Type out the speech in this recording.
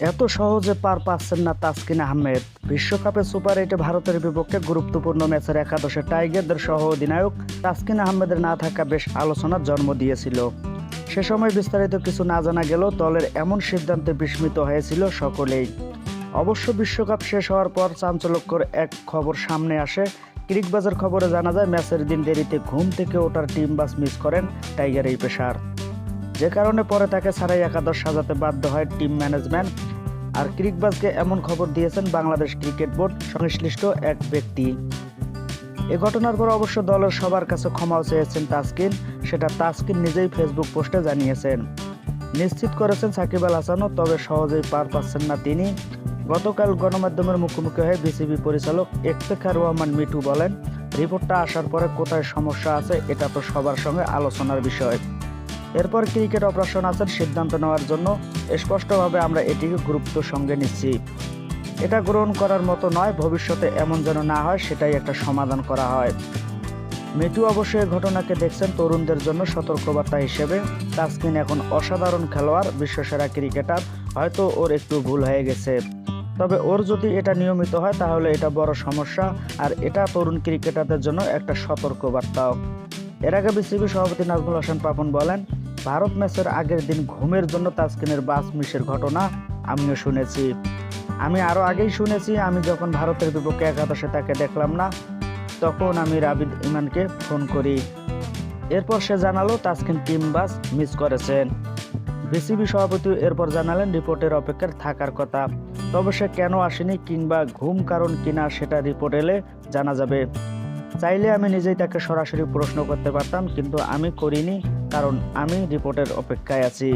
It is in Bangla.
এত সহজে পার পাচ্ছেন না তাসকিন আহমেদ। বিশ্বকাপে সুপার এইটে ভারতের বিপক্ষে গুরুত্বপূর্ণ ম্যাচের একাদশে টাইগারদের সহ অধিনায়ক তাসকিন আহমেদের না থাকা বেশ আলোচনার জন্ম দিয়েছিল। সে সময় বিস্তারিত কিছু না জানা গেলেও দলের এমন সিদ্ধান্তে বিস্মিত হয়েছিল সকলেই। অবশ্য বিশ্বকাপ শেষ হওয়ার পর চাঞ্চল্যকর এক খবর সামনে আসে। ক্রিকবাজার খবরে জানা যায়, ম্যাচের দিন দেরিতে ঘুম থেকে ওঠার টিম বাস মিস করেন টাইগার এই পেশার। যে কারণে পরে তাকে ছাড়াই একাদশ সাজাতে বাধ্য হয় টিম ম্যানেজমেন্ট। আর ক্রিকবাজকে এমন খবর দিয়েছেন বাংলাদেশ ক্রিকেট বোর্ড সংশ্লিষ্ট এক ব্যক্তি। এ ঘটনার পর অবশ্য দলের সবার কাছে ক্ষমাও চেয়েছেন তাসকিন, সেটা তাসকিন নিজেই ফেসবুক পোস্টে জানিয়েছেন। নিশ্চিত করেছেন সাকিব আল হাসানও, তবে সহজেই পার পাচ্ছেন না তিনি। গতকাল গণমাধ্যমের মুখোমুখি হয়ে বিসিবি পরিচালক ইফতেখার রহমান মিঠু বলেন, রিপোর্টটা আসার পরে কোথায় সমস্যা আছে, এটা তো সবার সঙ্গে আলোচনার বিষয়। এরপর ক্রিকেট অপারেশন আছেন, সিদ্ধান্ত নেওয়ার জন্য। স্পষ্টভাবে আমরা এটিকে গুরুত্ব সঙ্গে নিচ্ছি। এটা গ্রহণ করার মতো নয়, ভবিষ্যতে এমন যেন না হয়, সেটাই একটা সমাধান করা হয়। অবশ্যই এই ঘটনাকে দেখছেন তরুণদের জন্য সতর্কবার্তা হিসেবে। তাসকিন এখন অসাধারণ খেলোয়াড়, বিশ্বসেরা ক্রিকেটার। হয়তো ওর একটু ভুল হয়ে গেছে। তবে ওর যদি এটা নিয়মিত হয়, তাহলে এটা বড় সমস্যা। আর এটা তরুণ ক্রিকেটারদের জন্য একটা সতর্কবার্তাও। এর আগে বিসিবি সভাপতি নাজমুল হাসান পাপন বলেন ভারত ম্যাচের আগের দিন ঘুমের জন্য তাসকিনের বাস মিসের ঘটনা আমিও শুনেছি। আমি আরও আগেই শুনেছি, আমি যখন ভারতের বিপক্ষে একাদশে তাকে দেখলাম না, তখন আমি রাবিদ ইমানকে ফোন করি। এরপর সে জানালো তাসকিন টিম বাস মিস করেছেন বিসিবি সভাপতি এরপর জানালেন রিপোর্টের অপেক্ষার থাকার কথা। তবে সে কেন আসেনি কিংবা ঘুম কারণ কিনা সেটা রিপোর্ট এলে জানা যাবে। চাইলে আমি নিজেই তাকে সরাসরি প্রশ্ন করতে পারতাম, কিন্তু আমি করিনি। কারণ আমি রিপোর্টের অপেক্ষায় আছি।